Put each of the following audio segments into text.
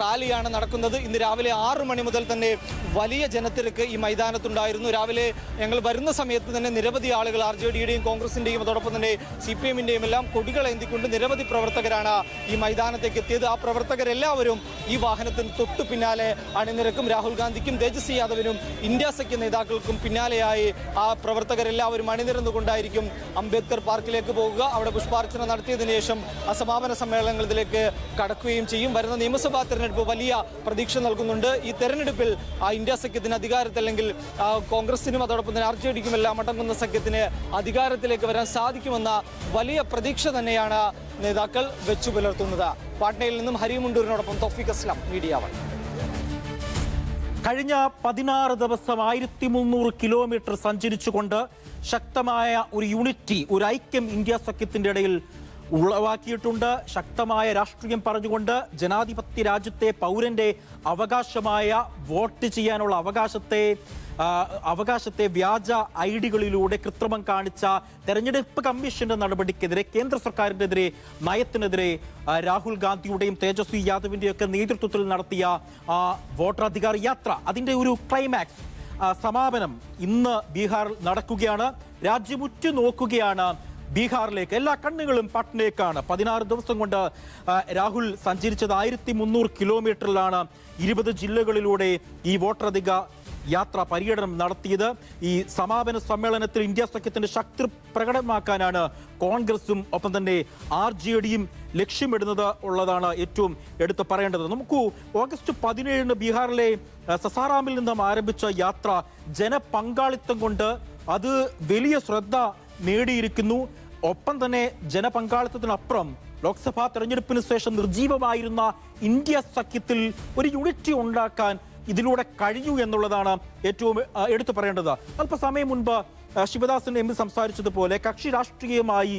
റാലിയാണ് നടക്കുന്നത്. ഇന്ന് രാവിലെ ആറു മണി മുതൽ തന്നെ വലിയ ജനത്തിരക്ക് ഈ മൈതാനത്തുണ്ടായിരുന്നു. രാവിലെ ഞങ്ങൾ വരുന്ന സമയത്ത് തന്നെ നിരവധി ആളുകൾ ആർ ജെ ഡിയുടെയും കോൺഗ്രസിന്റെയും അതോടൊപ്പം തന്നെ സി പി എമ്മിന്റെയും എല്ലാം കൊടികൾ ഏന്തിക്കൊണ്ട് നിരവധി പ്രവർത്തകരാണ് ഈ മൈതാനത്തേക്ക് എത്തിയത്. ആ പ്രവർത്തകരെല്ലാവരും ഈ വാഹനത്തിന് തൊട്ടു പിന്നാലെ അണിനിരക്കും. രാഹുൽ ഗാന്ധിക്കും തേജസ്വി യാദവിനും ഇന്ത്യ സഖ്യ നേതാക്കൾക്കും പിന്നാലെയായി ആ പ്രവർത്തകരെല്ലാവരും അണിനിരന്നുകൊണ്ടായിരിക്കും അംബേദ്കർ പാർക്കിലേക്ക് പോകുക. അവിടെ പുഷ്പാർച്ചന നടത്തിയതിനു ശേഷം ആ സമാപന സമ്മേളനങ്ങളിലേക്ക് കടക്കുകയും ചെയ്യും. വരുന്ന നിയമസഭാ തെരഞ്ഞെടുപ്പ് വലിയ പ്രതീക്ഷ നൽകുന്നുണ്ട്. ഈ തെരഞ്ഞെടുപ്പിൽ ഇന്ത്യ സഖ്യത്തിന് അധികാരത്തില്ലെങ്കിൽ കോൺഗ്രസിനും അതോടൊപ്പം തന്നെ ആർ ജെ ഡിക്കും എല്ലാം അടങ്ങുന്ന സഖ്യത്തിന് അധികാരത്തിലേക്ക് വരാൻ സാധിക്കുമെന്ന വലിയ പ്രതീക്ഷ തന്നെയാണ് നേതാക്കൾ വെച്ചു പുലർത്തുന്നത്. പാട്നയിൽ നിന്നും ഹരിമുണ്ടൂരിനോടൊപ്പം തോഫിക് അസ്ലാം മീഡിയ വൺ. കഴിഞ്ഞ പതിനാറ് ദിവസം ആയിരത്തി മുന്നൂറ് കിലോമീറ്റർ സഞ്ചരിച്ചുകൊണ്ട് ശക്തമായ ഒരു യൂണിറ്റി ഒരു ഐക്യം ഇന്ത്യ സഖ്യത്തിന്റെ ഇടയിൽ ഉളവാക്കിയിട്ടുണ്ട്. ശക്തമായ രാഷ്ട്രീയം പറഞ്ഞുകൊണ്ട് ജനാധിപത്യ രാജ്യത്തെ പൗരന്റെ അവകാശമായ വോട്ട് ചെയ്യാനുള്ള അവകാശത്തെ അവകാശത്തെ വ്യാജ ഐ ഡികളിലൂടെ കൃത്രിമം കാണിച്ച തെരഞ്ഞെടുപ്പ് കമ്മീഷന്റെ നടപടിക്കെതിരെ കേന്ദ്ര സർക്കാരിനെതിരെ നയത്തിനെതിരെ രാഹുൽ ഗാന്ധിയുടെയും തേജസ്വി യാദവിന്റെയും ഒക്കെ നേതൃത്വത്തിൽ നടത്തിയ ആ, വോട്ടർ യാത്ര. അതിന്റെ ഒരു ക്ലൈമാക്സ് സമാപനം ഇന്ന് ബീഹാറിൽ നടക്കുകയാണ്. രാജ്യമുറ്റു നോക്കുകയാണ് ബീഹാറിലേക്ക് എല്ലാ കണ്ണുകളും പട്നയിലേക്കാണ് പതിനാറ് ദിവസം കൊണ്ട് രാഹുൽ സഞ്ചരിച്ചത് ആയിരത്തി മുന്നൂറ് കിലോമീറ്ററിലാണ് ഇരുപത് ജില്ലകളിലൂടെ ഈ വോട്ടറധിക യാത്ര പര്യടനം നടത്തിയത്. ഈ സമാപന സമ്മേളനത്തിൽ ഇന്ത്യ സഖ്യത്തിന്റെ ശക്തി പ്രകടമാക്കാനാണ് കോൺഗ്രസും ഒപ്പം തന്നെ ആർ ജെ ഡിയും ലക്ഷ്യമിടുന്നത് ഉള്ളതാണ് ഏറ്റവും എടുത്തു പറയേണ്ടത്. നമുക്ക് ഓഗസ്റ്റ് പതിനേഴിന് ബീഹാറിലെ സസാറാമിൽ നിന്നും ആരംഭിച്ച യാത്ര ജനപങ്കാളിത്തം കൊണ്ട് അത് വലിയ ശ്രദ്ധ നേടിയിരിക്കുന്നു. ഒപ്പം തന്നെ ജനപങ്കാളിത്തത്തിനപ്പുറം ലോക്സഭാ തെരഞ്ഞെടുപ്പിന് ശേഷം നിർജീവമായിരുന്ന ഇന്ത്യ സഖ്യത്തിൽ ഒരു യൂണിറ്റി ഉണ്ടാക്കാൻ ഇതിലൂടെ കഴിഞ്ഞു എന്നുള്ളതാണ് ഏറ്റവും എടുത്തു പറയേണ്ടത്. അല്പസമയം മുൻപ് ശിവദാസൻ എം സംസാരിച്ചതുപോലെ കക്ഷി രാഷ്ട്രീയമായി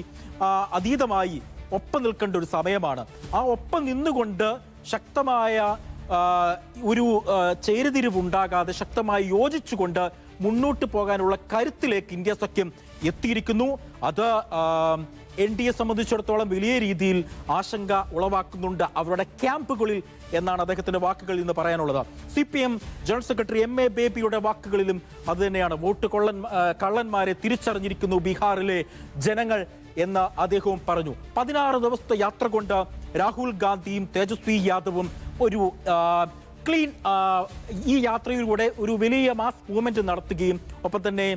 അതീതമായി ഒപ്പം നിൽക്കേണ്ട ഒരു സമയമാണ്. ആ ഒപ്പം നിന്നുകൊണ്ട് ശക്തമായ ഒരു ചേരുതിരിവുണ്ടാകാതെ ശക്തമായി യോജിച്ചുകൊണ്ട് മുന്നോട്ട് പോകാനുള്ള കരുത്തിലേക്ക് ഇന്ത്യ സഖ്യം എത്തിയിരിക്കുന്നു. അത് എൻ ഡി എ സംബന്ധിച്ചിടത്തോളം വലിയ രീതിയിൽ ആശങ്ക ഉളവാക്കുന്നുണ്ട് അവരുടെ ക്യാമ്പുകളിൽ എന്നാണ് അദ്ദേഹത്തിന്റെ വാക്കുകളിൽ നിന്ന് പറയാനുള്ളത്. C P M general secretary M A ബേബിയുടെ വാക്കുകളിലും അത് തന്നെയാണ്. വോട്ട് കൊള്ളൻ കള്ളന്മാരെ തിരിച്ചറിഞ്ഞിരിക്കുന്നു ബീഹാറിലെ ജനങ്ങൾ എന്ന് അദ്ദേഹവും പറഞ്ഞു. പതിനാറ് ദിവസത്തെ യാത്ര കൊണ്ട് രാഹുൽ ഗാന്ധിയും തേജസ്വി യാദവും ഒരു ക്ലീൻ ഈ യാത്രയിലൂടെ ഒരു വലിയ മാസ് മൂവ്മെന്റ് നടത്തുകയും ഒപ്പം തന്നെ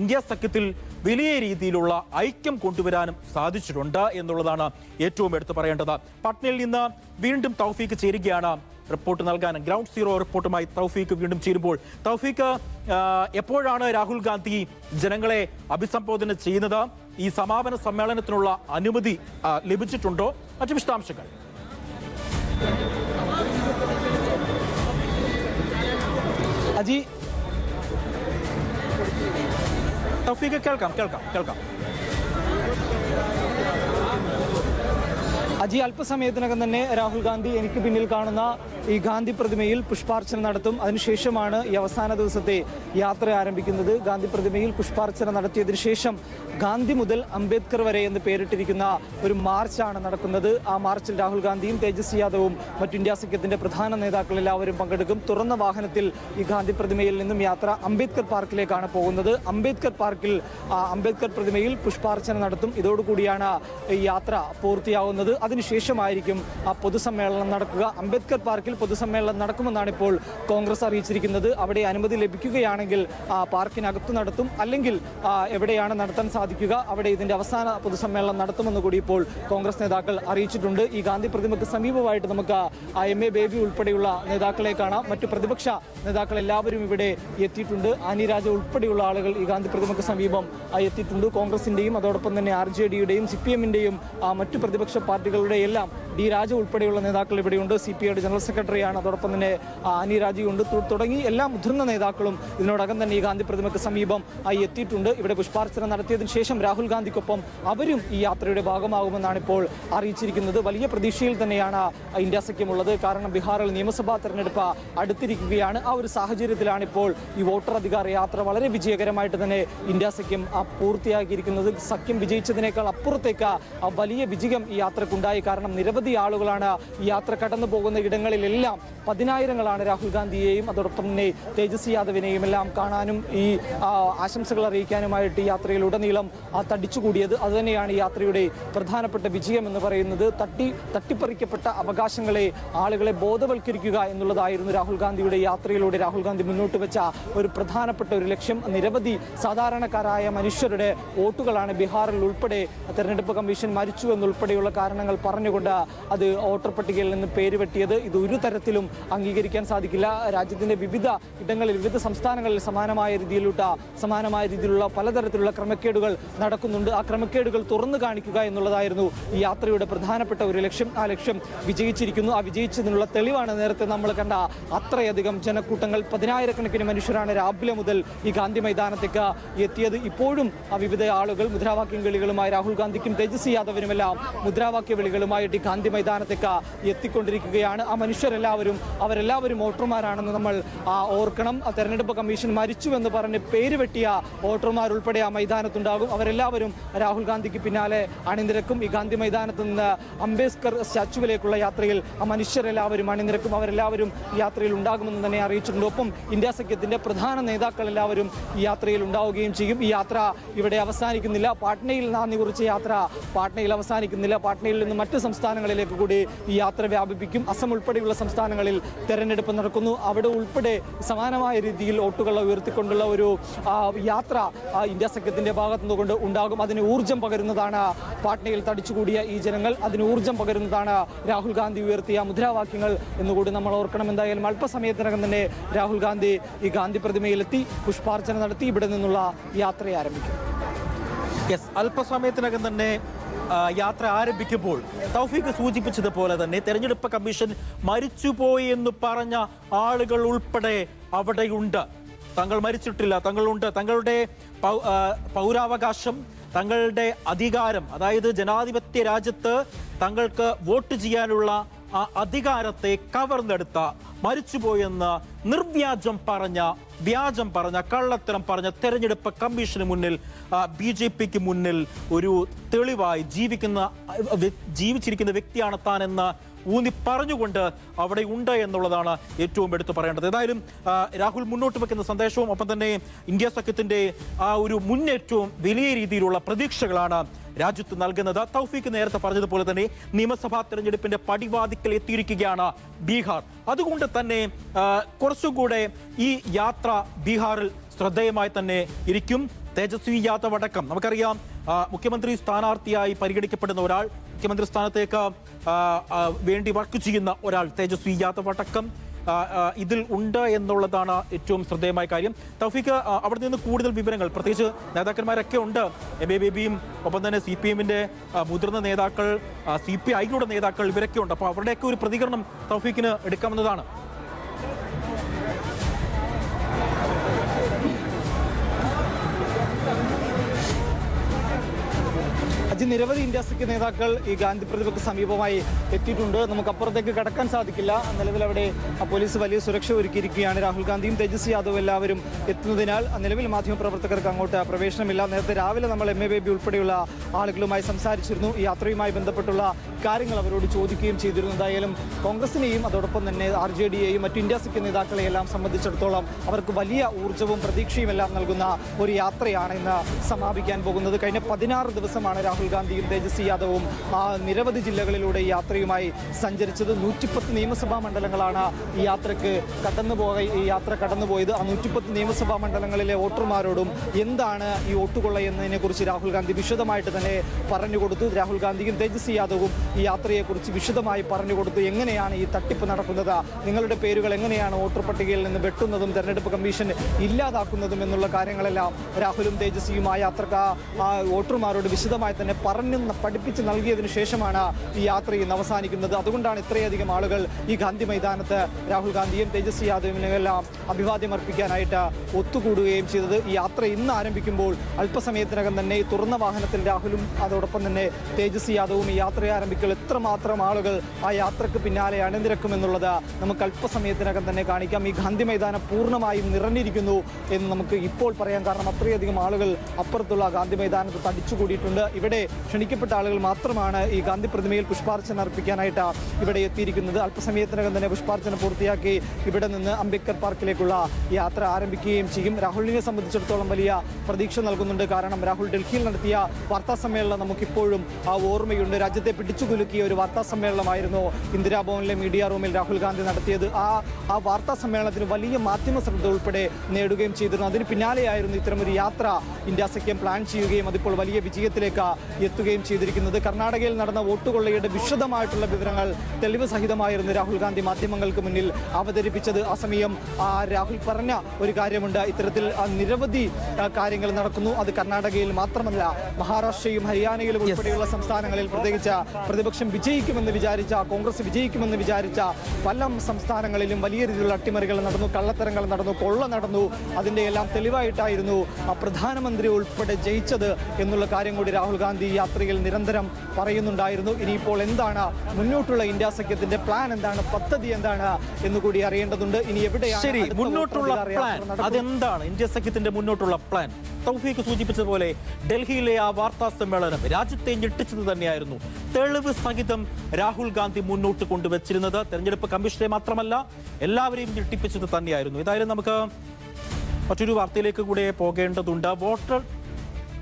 ഇന്ത്യ സഖ്യത്തിൽ വലിയ രീതിയിലുള്ള ഐക്യം കൊണ്ടുവരാനും സാധിച്ചിട്ടുണ്ട് എന്നുള്ളതാണ് ഏറ്റവും എടുത്തു പറയേണ്ടത്. പട്നയിൽ നിന്ന് വീണ്ടും തൗഫീക്ക് ചേരുകയാണ്. റിപ്പോർട്ട് നൽകാൻ ഗ്രൗണ്ട് സീറോ റിപ്പോർട്ടുമായി തൗഫീക്ക് വീണ്ടും ചേരുമ്പോൾ. തൗഫീക്ക് എപ്പോഴാണ് രാഹുൽ ഗാന്ധി ജനങ്ങളെ അഭിസംബോധന ചെയ്യുന്നത്? ഈ സമാപന സമ്മേളനത്തിനുള്ള അനുമതി ലഭിച്ചിട്ടുണ്ടോ? മറ്റു വിശദാംശങ്ങൾ. അജി തൗഫീഖ് കേൾക്കാം കേൾക്കാം കേൾക്കാം. അജി അല്പസമയത്തിനകം തന്നെ രാഹുൽ ഗാന്ധി എനിക്ക് പിന്നിൽ കാണുന്ന ഈ ഗാന്ധി പ്രതിമയിൽ പുഷ്പാർച്ചന നടത്തും. അതിനുശേഷമാണ് ഈ അവസാന ദിവസത്തെ യാത്ര ആരംഭിക്കുന്നത്. ഗാന്ധി പ്രതിമയിൽ പുഷ്പാർച്ചന നടത്തിയതിനു ശേഷം ഗാന്ധി മുതൽ അംബേദ്കർ വരെ എന്ന് പേരിട്ടിരിക്കുന്ന ഒരു മാർച്ചാണ് നടക്കുന്നത്. ആ മാർച്ചിൽ രാഹുൽ ഗാന്ധിയും തേജസ്വി യാദവും മറ്റു ഇന്ത്യ സഖ്യത്തിന്റെ പ്രധാന നേതാക്കൾ എല്ലാവരും പങ്കെടുക്കും. തുറന്ന വാഹനത്തിൽ ഈ ഗാന്ധി പ്രതിമയിൽ നിന്നും യാത്ര അംബേദ്കർ പാർക്കിലേക്കാണ് പോകുന്നത്. അംബേദ്കർ പാർക്കിൽ അംബേദ്കർ പ്രതിമയിൽ പുഷ്പാർച്ചന നടത്തും. ഇതോടുകൂടിയാണ് ഈ യാത്ര പൂർത്തിയാവുന്നത്. അതിനുശേഷമായിരിക്കും ആ പൊതുസമ്മേളനം നടക്കുക. അംബേദ്കർ പാർക്കിൽ പൊതുസമ്മേളനം നടക്കുമെന്നാണ് ഇപ്പോൾ കോൺഗ്രസ് അറിയിച്ചിരിക്കുന്നത്. അവിടെ അനുമതി ലഭിക്കുകയാണെങ്കിൽ പാർക്കിനകത്ത് നടത്തും. അല്ലെങ്കിൽ എവിടെയാണ് നടത്താൻ സാധിക്കുക അവിടെ ഇതിന്റെ അവസാന പൊതുസമ്മേളനം നടത്തുമെന്ന് കൂടി ഇപ്പോൾ കോൺഗ്രസ് നേതാക്കൾ അറിയിച്ചിട്ടുണ്ട്. ഈ ഗാന്ധി പ്രതിമയ്ക്ക് സമീപമായിട്ട് നമുക്ക് എം എ ബേബി ഉൾപ്പെടെയുള്ള നേതാക്കളെ കാണാം. മറ്റ് പ്രതിപക്ഷ നേതാക്കൾ എല്ലാവരും ഇവിടെ എത്തിയിട്ടുണ്ട്. ആനി രാജ ഉൾപ്പെടെയുള്ള ആളുകൾ ഈ ഗാന്ധി പ്രതിമയ്ക്ക് സമീപം എത്തിയിട്ടുണ്ട്. കോൺഗ്രസിന്റെയും അതോടൊപ്പം തന്നെ ആർ ജെ ഡിയുടെയും സി പി എമ്മിന്റെയും മറ്റു പ്രതിപക്ഷ പാർട്ടികളുടെ എല്ലാം ഡി രാജ ഉൾപ്പെടെയുള്ള നേതാക്കൾ ഇവിടെയുണ്ട്. സി പി ഐയുടെ ജനറൽ സെക്രട്ടറിയാണ്. അതോടൊപ്പം തന്നെ ആനി രാജയുണ്ട് തുടങ്ങി എല്ലാ മുതിർന്ന നേതാക്കളും ഇതിനോടകം തന്നെ ഈ ഗാന്ധി പ്രതിമയ്ക്ക് സമീപം ആയി എത്തിയിട്ടുണ്ട്. ഇവിടെ പുഷ്പാർച്ചന നടത്തിയതിന് ശേഷം രാഹുൽ ഗാന്ധിക്കൊപ്പം അവരും ഈ യാത്രയുടെ ഭാഗമാകുമെന്നാണ് ഇപ്പോൾ അറിയിച്ചിരിക്കുന്നത്. വലിയ പ്രതീക്ഷയിൽ തന്നെയാണ് ഇന്ത്യ സഖ്യമുള്ളത്. കാരണം ബീഹാറിൽ നിയമസഭാ തെരഞ്ഞെടുപ്പ് അടുത്തിരിക്കുകയാണ്. ആ ഒരു സാഹചര്യത്തിലാണ് ഇപ്പോൾ ഈ വോട്ടർ അധികാര യാത്ര വളരെ വിജയകരമായിട്ട് തന്നെ ഇന്ത്യ സഖ്യം പൂർത്തിയാക്കിയിരിക്കുന്നത്. സഖ്യം വിജയിച്ചതിനേക്കാൾ അപ്പുറത്തേക്ക് വലിയ വിജയം ഈ യാത്രക്കുണ്ടായി. കാരണം നിരവധി നിരവധി ആളുകളാണ് യാത്ര കടന്നു പോകുന്ന ഇടങ്ങളിലെല്ലാം പതിനായിരങ്ങളാണ് രാഹുൽ ഗാന്ധിയെയും അതോടൊപ്പം തന്നെ തേജസ്വി യാദവിനെയും എല്ലാം കാണാനും ഈ ആശംസകൾ അറിയിക്കാനുമായിട്ട് യാത്രയിൽ ആ തടിച്ചുകൂടിയത്. അതുതന്നെയാണ് യാത്രയുടെ പ്രധാനപ്പെട്ട വിജയം എന്ന് പറയുന്നത്. തട്ടി തട്ടിപ്പറിക്കപ്പെട്ട അവകാശങ്ങളെ ആളുകളെ ബോധവൽക്കരിക്കുക എന്നുള്ളതായിരുന്നു രാഹുൽ ഗാന്ധിയുടെ യാത്രയിലൂടെ രാഹുൽ ഗാന്ധി മുന്നോട്ട് വെച്ച ഒരു പ്രധാനപ്പെട്ട ഒരു ലക്ഷ്യം. നിരവധി സാധാരണക്കാരായ മനുഷ്യരുടെ വോട്ടുകളാണ് ബീഹാറിൽ ഉൾപ്പെടെ തെരഞ്ഞെടുപ്പ് കമ്മീഷൻ മരിച്ചു എന്നുൾപ്പെടെയുള്ള കാരണങ്ങൾ പറഞ്ഞുകൊണ്ട് അത് വോട്ടർ പട്ടികയിൽ നിന്ന് പേര് വെട്ടിയത് ഇത് ഒരു തരത്തിലും അംഗീകരിക്കാൻ സാധിക്കില്ല. രാജ്യത്തിന്റെ വിവിധ ഇടങ്ങളിൽ വിവിധ സംസ്ഥാനങ്ങളിൽ സമാനമായ രീതിയിലുള്ള സമാനമായ രീതിയിലുള്ള പലതരത്തിലുള്ള ക്രമക്കേടുകൾ നടക്കുന്നുണ്ട്. ആ ക്രമക്കേടുകൾ തുറന്നു കാണിക്കുക എന്നുള്ളതായിരുന്നു ഈ യാത്രയുടെ പ്രധാനപ്പെട്ട ഒരു ലക്ഷ്യം. ആ ലക്ഷ്യം വിജയിച്ചിരിക്കുന്നു. ആ വിജയിച്ചതിനുള്ള തെളിവാണ് നേരത്തെ നമ്മൾ കണ്ട അത്രയധികം ജനക്കൂട്ടങ്ങൾ. പതിനായിരക്കണക്കിന് മനുഷ്യരാണ് രാവിലെ മുതൽ ഈ ഗാന്ധി മൈതാനത്തേക്ക് എത്തിയത്. ഇപ്പോഴും ആ വിവിധ ആളുകൾ മുദ്രാവാക്യം വിളികളുമായി രാഹുൽ ഗാന്ധിക്കും തേജസ്വി യാദവിനുമെല്ലാം മുദ്രാവാക്യ വിളികളുമായിട്ട് ഈ ഗാന്ധി മൈതാനത്തേക്ക് എത്തിക്കൊണ്ടിരിക്കുകയാണ്. ആ മനുഷ്യരെല്ലാവരും അവരെല്ലാവരും വോട്ടർമാരാണെന്ന് നമ്മൾ ഓർക്കണം. തെരഞ്ഞെടുപ്പ് കമ്മീഷൻ മരിച്ചു എന്ന് പറഞ്ഞ് പേര് വെട്ടിയ വോട്ടർമാരുൾപ്പെടെ ആ മൈതാനത്തുണ്ടാകും. അവരെല്ലാവരും രാഹുൽ ഗാന്ധിക്ക് പിന്നാലെ അണിനിരക്കും. ഈ ഗാന്ധി മൈതാനത്ത് നിന്ന് അംബേദ്കർ സ്റ്റാച്ചുവിലേക്കുള്ള യാത്രയിൽ ആ മനുഷ്യരെല്ലാവരും അണിനിരക്കും. അവരെല്ലാവരും യാത്രയിൽ ഉണ്ടാകുമെന്ന് തന്നെ അറിയിച്ചിട്ടുണ്ട്. ഒപ്പം ഇന്ത്യ സഖ്യത്തിന്റെ പ്രധാന നേതാക്കൾ എല്ലാവരും ഈ യാത്രയിൽ ഉണ്ടാവുകയും ചെയ്യും. ഈ യാത്ര ഇവിടെ അവസാനിക്കുന്നില്ല. പാട്നയിൽ നാന്ദി കുറിച്ച യാത്ര പാട്നയിൽ അവസാനിക്കുന്നില്ല. പാട്നയിൽ നിന്ന് മറ്റ് സംസ്ഥാനങ്ങളിലേക്ക് കൂടി ഈ യാത്ര വ്യാപിപ്പിക്കും. അസം ഉൾപ്പെടെയുള്ള സംസ്ഥാനങ്ങളിൽ തെരഞ്ഞെടുപ്പ് നടക്കുന്നു. അവിടെ ഉൾപ്പെടെ സമാനമായ രീതിയിൽ വോട്ടുകൾ ഉയർത്തിക്കൊണ്ടുള്ള ഒരു യാത്ര ഇന്ത്യ സഖ്യത്തിന്റെ ഭാഗത്തു നിന്നുകൊണ്ട് ഉണ്ടാകും. അതിന് ഊർജം പകരുന്നതാണ് പാട്നയിൽ തടിച്ചുകൂടിയ ഈ ജനങ്ങൾ. അതിന് ഊർജം പകരുന്നതാണ് രാഹുൽ ഗാന്ധി ഉയർത്തിയ മുദ്രാവാക്യങ്ങൾ എന്നുകൂടി നമ്മൾ ഓർക്കണം. എന്തായാലും അല്പസമയത്തിനകം തന്നെ രാഹുൽ ഗാന്ധി ഈ ഗാന്ധി പ്രതിമയിലെത്തി പുഷ്പാർച്ചന നടത്തി. ഇവിടെ നിന്നുള്ള യാത്ര ആരംഭിക്കും. യെസ് അല്പസമയത്തിനകം തന്നെ യാത്ര ആരംഭിക്കുമ്പോൾ തൗഫീഖ് സൂചിപ്പിച്ചതുപോലെ തന്നെ തെരഞ്ഞെടുപ്പ് കമ്മീഷൻ മരിച്ചുപോയി എന്ന് പറഞ്ഞ ആളുകൾ ഉൾപ്പെടെ അവിടെയുണ്ട്. തങ്ങൾ മരിച്ചിട്ടില്ല തങ്ങളുണ്ട്. തങ്ങളുടെ പൗരാവകാശം തങ്ങളുടെ അധികാരം അതായത് ജനാധിപത്യ രാജ്യത്ത് തങ്ങൾക്ക് വോട്ട് ചെയ്യാനുള്ള ആ അധികാരത്തെ കവർന്നെടുത്ത മരിച്ചുപോയെന്ന് നിർവ്യാജം പറഞ്ഞ വ്യാജം പറഞ്ഞ കള്ളത്തരം പറഞ്ഞ തെരഞ്ഞെടുപ്പ് കമ്മീഷന് മുന്നിൽ ബി ജെ പിക്ക് മുന്നിൽ ഒരു തെളിവായി ജീവിക്കുന്ന ജീവിച്ചിരിക്കുന്ന വ്യക്തിയാണ് താൻ എന്ന് ഊന്നി പറഞ്ഞുകൊണ്ട് അവിടെ ഉണ്ട് എന്നുള്ളതാണ് ഏറ്റവും എടുത്തു പറയേണ്ടത്. ഏതായാലും രാഹുൽ മുന്നോട്ട് വെക്കുന്ന സന്ദേശവും ഒപ്പം തന്നെ ഇന്ത്യ സഖ്യത്തിന്റെ ആ ഒരു മുന്നേറ്റവും വലിയ രീതിയിലുള്ള പ്രതീക്ഷകളാണ് രാജ്യത്ത് നൽകുന്നത്. തൗഫീഖ് നേരത്തെ പറഞ്ഞതുപോലെ തന്നെ നിയമസഭാ തെരഞ്ഞെടുപ്പിന്റെ പടിവാതിക്കൽ എത്തിയിരിക്കുകയാണ് ബീഹാർ. അതുകൊണ്ട് തന്നെ കുറച്ചും കൂടെ ഈ യാത്ര ബീഹാറിൽ ശ്രദ്ധേയമായി തന്നെ ഇരിക്കും. തേജസ്വി യാദവ് അടക്കം. നമുക്കറിയാം മുഖ്യമന്ത്രി സ്ഥാനാർത്ഥിയായി പരിഗണിക്കപ്പെടുന്ന ഒരാൾ മുഖ്യമന്ത്രി സ്ഥാനത്തേക്ക് വേണ്ടി വർക്ക് ചെയ്യുന്ന ഒരാൾ തേജസ്വി യാദവ് അടക്കം ഇതിൽ ഉണ്ട് എന്നുള്ളതാണ് ഏറ്റവും ശ്രദ്ധേയമായ കാര്യം. തൗഫീഖ് അവിടെ നിന്ന് കൂടുതൽ വിവരങ്ങൾ പ്രത്യേകിച്ച് നേതാക്കന്മാരൊക്കെ ഉണ്ട്. എം എ ബേബിയും ഒപ്പം തന്നെ സി പി എമ്മിന്റെ മുതിർന്ന നേതാക്കൾ സി പി ഐയുടെ നേതാക്കൾ ഇവരൊക്കെ ഉണ്ട്. അപ്പോൾ അവരുടെയൊക്കെ ഒരു പ്രതികരണം തൗഫീഖിന് എടുക്കാവുന്നതാണ് അജി നിരവധി ഇന്ത്യ സഖ്യ നേതാക്കൾ ഈ ഗാന്ധി പ്രതിമയ്ക്ക് സമീപമായി എത്തിയിട്ടുണ്ട്. നമുക്ക് അപ്പുറത്തേക്ക് കടക്കാൻ സാധിക്കില്ല. നിലവിൽ അവിടെ പോലീസ് വലിയ സുരക്ഷ ഒരുക്കിയിരിക്കുകയാണ്. രാഹുൽ ഗാന്ധിയും തേജസ്വി യാദവും എല്ലാവരും എത്തുന്നതിനാൽ നിലവിൽ മാധ്യമപ്രവർത്തകർക്ക് അങ്ങോട്ട് പ്രവേശനമില്ല. നേരത്തെ രാവിലെ നമ്മൾ എം എ ബേബി ഉൾപ്പെടെയുള്ള ആളുകളുമായി സംസാരിച്ചിരുന്നു. ഈ യാത്രയുമായി ബന്ധപ്പെട്ടുള്ള കാര്യങ്ങൾ അവരോട് ചോദിക്കുകയും ചെയ്തിരുന്നു. എന്തായാലും കോൺഗ്രസിനെയും അതോടൊപ്പം തന്നെ ആർ ജെ ഡിയെയും മറ്റു ഇന്ത്യ സഖ്യ നേതാക്കളെയെല്ലാം സംബന്ധിച്ചിടത്തോളം അവർക്ക് വലിയ ഊർജവും പ്രതീക്ഷയും എല്ലാം നൽകുന്ന ഒരു യാത്രയാണ് ഇന്ന് സമാപിക്കാൻ പോകുന്നത്. കഴിഞ്ഞ പതിനാറ് ദിവസമാണ് രാഹുൽ ഗാന്ധിയും തേജസ്വി യാദവും ആ നിരവധി ജില്ലകളിലൂടെ യാത്രയുമായി സഞ്ചരിച്ചത് നൂറ്റിപ്പത്ത് നിയമസഭാ മണ്ഡലങ്ങളാണ് ഈ യാത്രയ്ക്ക് കടന്നുപോയ ഈ യാത്ര കടന്നുപോയത് ആ നൂറ്റിപ്പത്ത് നിയമസഭാ മണ്ഡലങ്ങളിലെ വോട്ടർമാരോടും എന്താണ് ഈ വോട്ടുകൊള്ള എന്നതിനെ കുറിച്ച് രാഹുൽ ഗാന്ധി വിശദമായിട്ട് തന്നെ പറഞ്ഞുകൊടുത്തു. രാഹുൽ ഗാന്ധിയും തേജസ്വി യാദവും ഈ യാത്രയെക്കുറിച്ച് വിശദമായി പറഞ്ഞുകൊടുത്തു. എങ്ങനെയാണ് ഈ തട്ടിപ്പ് നടക്കുന്നത്? നിങ്ങളുടെ പേരുകൾ എങ്ങനെയാണ് വോട്ടർ പട്ടികയിൽ നിന്ന് വെട്ടുന്നതും തെരഞ്ഞെടുപ്പ് കമ്മീഷൻ ഇല്ലാതാക്കുന്നതും എന്നുള്ള കാര്യങ്ങളെല്ലാം രാഹുലും തേജസ്വിയും ആ യാത്രയ്ക്ക് വോട്ടർമാരോട് വിശദമായി തന്നെ പറഞ്ഞു പഠിപ്പിച്ച് നൽകിയതിനു ശേഷമാണ് ഈ യാത്ര ഇന്ന് അവസാനിക്കുന്നത്. അതുകൊണ്ടാണ് ഇത്രയധികം ആളുകൾ ഈ ഗാന്ധി മൈതാനത്ത് രാഹുൽ ഗാന്ധിയും തേജസ്വി യാദവിനെല്ലാം അഭിവാദ്യം അർപ്പിക്കാനായിട്ട് ഒത്തുകൂടുകയും ചെയ്തത്. ഈ യാത്ര ഇന്ന് ആരംഭിക്കുമ്പോൾ അല്പസമയത്തിനകം തന്നെ ഈ തുറന്ന വാഹനത്തിൽ രാഹുലും അതോടൊപ്പം തന്നെ തേജസ്വി യാദവും ഈ യാത്ര ആരംഭിക്കുമ്പോൾ എത്രമാത്രം ആളുകൾ ആ യാത്രയ്ക്ക് പിന്നാലെ അണിനിരക്കുമെന്നുള്ളത് നമുക്ക് അല്പസമയത്തിനകം തന്നെ കാണിക്കാം. ഈ ഗാന്ധി മൈതാനം പൂർണമായും നിറഞ്ഞിരിക്കുന്നു എന്ന് നമുക്ക് ഇപ്പോൾ പറയാം കാരണം അത്രയധികം ആളുകൾ അപ്പുറത്തുള്ള ഗാന്ധി മൈതാനത്ത് തടിച്ചുകൂടിയിട്ടുണ്ട്. ഇവിടെ ക്ഷണിക്കപ്പെട്ട ആളുകൾ മാത്രമാണ് ഈ ഗാന്ധി പ്രതിമയിൽ പുഷ്പാർച്ചന അർപ്പിക്കാനായിട്ട് ഇവിടെ എത്തിയിരിക്കുന്നത്. അല്പസമയത്തിനകം തന്നെ പുഷ്പാർച്ചന പൂർത്തിയാക്കി ഇവിടെ നിന്ന് അംബേദ്കർ പാർക്കിലേക്കുള്ള യാത്ര ആരംഭിക്കുകയും ചെയ്യും. രാഹുലിനെ സംബന്ധിച്ചിടത്തോളം വലിയ പ്രതീക്ഷ നൽകുന്നുണ്ട്. കാരണം രാഹുൽ ഡൽഹിയിൽ നടത്തിയ വാർത്താ സമ്മേളനം നമുക്കിപ്പോഴും ആ ഓർമ്മയുണ്ട്. രാജ്യത്തെ പിടിച്ചുകുലുക്കിയ ഒരു വാർത്താ സമ്മേളനമായിരുന്നു ഇന്ദിരാഭവനിലെ മീഡിയ റൂമിൽ രാഹുൽ ഗാന്ധി നടത്തിയത്. ആ ആ വാർത്താ സമ്മേളനത്തിന് വലിയ മാധ്യമ ശ്രദ്ധ ഉൾപ്പെടെ നേടുകയും ചെയ്തിരുന്നു. അതിന് പിന്നാലെയായിരുന്നു ഇത്തരമൊരു യാത്ര ഇന്ത്യ സഖ്യം പ്ലാൻ ചെയ്യുകയും അതിപ്പോൾ വലിയ വിജയത്തിലേക്ക് എത്തുകയും ചെയ്തിരിക്കുന്നത്. കർണാടകയിൽ നടന്ന വോട്ടുകൊള്ളയുടെ വിശദമായിട്ടുള്ള വിവരങ്ങൾ തെളിവ് സഹിതമായിരുന്നു രാഹുൽ ഗാന്ധി മാധ്യമങ്ങൾക്ക് മുന്നിൽ അവതരിപ്പിച്ചത്. അസമയം രാഹുൽ പറഞ്ഞ ഒരു കാര്യമുണ്ട്. ഇത്തരത്തിൽ നിരവധി കാര്യങ്ങൾ നടക്കുന്നു. അത് കർണാടകയിൽ മാത്രമല്ല മഹാരാഷ്ട്രയും ഹരിയാനയിലും ഉൾപ്പെടെയുള്ള സംസ്ഥാനങ്ങളിൽ പ്രത്യേകിച്ച് പ്രതിപക്ഷം വിജയിക്കുമെന്ന് വിചാരിച്ച കോൺഗ്രസ് വിജയിക്കുമെന്ന് വിചാരിച്ച പല സംസ്ഥാനങ്ങളിലും വലിയ രീതിയിലുള്ള അട്ടിമറികൾ നടന്നു കള്ളത്തരങ്ങൾ നടന്നു കൊള്ള നടന്നു. അതിന്റെ എല്ലാം തെളിവായിട്ടായിരുന്നു ആ പ്രധാനമന്ത്രി ഉൾപ്പെടെ ജയിച്ചത് എന്നുള്ള കാര്യം കൂടി രാഹുൽ ഗാന്ധി ഈ യാത്രയിൽ നിരന്തരം പറയുന്നുണ്ടായിരുന്നു. ഇനിയിപ്പോൾ എന്താണ് മുന്നോട്ടുള്ള ഇന്ത്യ സഖ്യത്തിന്റെ പ്ലാൻ എന്താണ് പദ്ധതി എന്താണ് എന്ന് കൂടി അറിയേണ്ടതുണ്ട്. ഇനി എവിടെയാണ് ശരി മുന്നോട്ടുള്ള പ്ലാൻ അതെന്താണ് ഇന്ത്യ സഖ്യത്തിന്റെ മുന്നോട്ടുള്ള പ്ലാൻ തൗഫീഖ് സൂചിപ്പിച്ചതുപോലെ ഡൽഹിയിലെ ആ വാർത്താ സമ്മേളനം രാജ്യത്തെ ഞെട്ടിച്ചത് തന്നെയായിരുന്നു. തെളിവ് സഹിതം രാഹുൽ ഗാന്ധി മുന്നോട്ട് കൊണ്ടുവച്ചിരുന്നത്. തെരഞ്ഞെടുപ്പ് കമ്മീഷനെ മാത്രമല്ല എല്ലാവരെയും ഞെട്ടിപ്പിച്ചത് തന്നെയായിരുന്നു. ഏതായാലും നമുക്ക് മറ്റൊരു വാർത്തയിലേക്ക് കൂടെ പോകേണ്ടതുണ്ട്. വോട്ടർ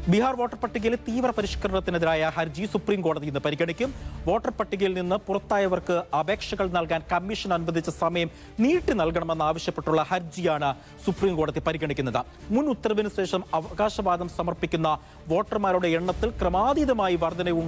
ബീഹാർ വോട്ടർ പട്ടികയിലെ തീവ്ര പരിഷ്കരണത്തിനെതിരായ ഹർജി സുപ്രീം കോടതി ഇന്ന് പരിഗണിക്കും. വോട്ടർ പട്ടികയിൽ നിന്ന് പുറത്തായവർക്ക് അപേക്ഷകൾ നൽകാൻ കമ്മീഷൻ അനുവദിച്ച സമയം നീട്ടി നൽകണമെന്ന് ആവശ്യപ്പെട്ടുള്ള ഹർജിയാണ് സുപ്രീം കോടതി പരിഗണിക്കുന്നത്. മുൻ ഉത്തരവിന് ശേഷം അവകാശവാദം സമർപ്പിക്കുന്ന വോട്ടർമാരുടെ എണ്ണത്തിൽ ക്രമാതീതമായി വർധനയുണ്ടായി